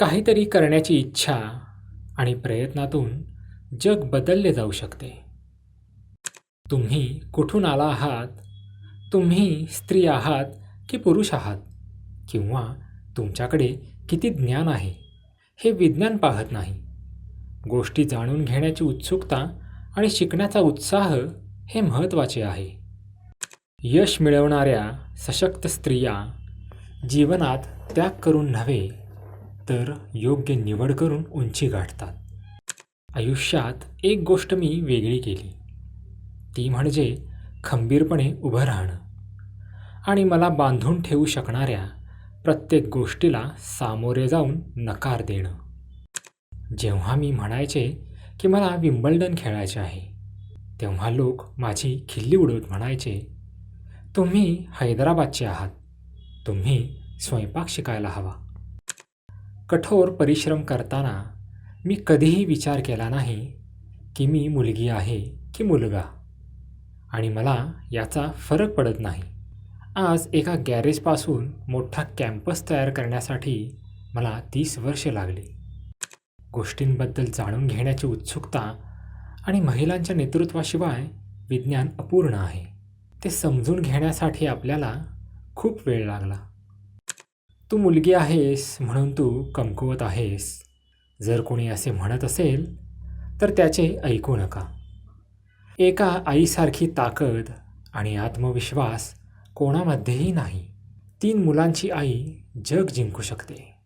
काहीतरी करण्याची इच्छा आणि प्रयत्नातून जग बदलले जाऊ शकते. तुम्ही कुठून आला आहात? तुम्ही स्त्री आहात की पुरुष आहात? किंवा तुमच्याकडे किती ज्ञान आहे? हे विज्ञान पाहत नाही. गोष्टी जाणून घेण्याची उत्सुकता आणि शिकण्याचा उत्साह हे महत्त्वाचे आहे. यश मिळवणाऱ्या सशक्त स्त्रिया जीवनात त्याग करून नव्हे तर योग्य निवड करून उंची गाठतात. आयुष्यात एक गोष्ट मी वेगळी केली. ती म्हणजे खंबीरपणे उभं राहणं. आणि मला बांधून ठेवू शकणाऱ्या प्रत्येक गोष्टीला सामोरे जाऊन नकार देणं. जेव्हा मी म्हणायचे की मला विम्बल्डन खेळायचे आहे तेव्हा लोक माझी खिल्ली उडवत म्हणायचे तुम्ही हैदराबादचे आहात. तुम्ही स्वयंपाक शिकायला हवा. कठोर परिश्रम करताना मी कधीही विचार केला नाही की मी मुलगी आहे की मुलगा. आणि मला याचा फरक पडत नाही. आज एका गॅरेजपासून मोठा कॅम्पस तयार करण्यासाठी मला तीस वर्ष लागली. गोष्टींबद्दल जाणून घेण्याची उत्सुकता आणि महिलांच्या नेतृत्वाशिवाय विज्ञान अपूर्ण आहे ते समजून घेण्यासाठी आपल्याला खूप वेळ लागला. तू मुलगी आहेस म्हणून तू कमकुवत आहेस. जर कोणी असे म्हणत असेल तर त्याचे ऐकू नका. एका आईसारखी ताकद आणि आत्मविश्वास कोणामध्येही नाही. तीन मुलांची आई जग जिंकू शकते.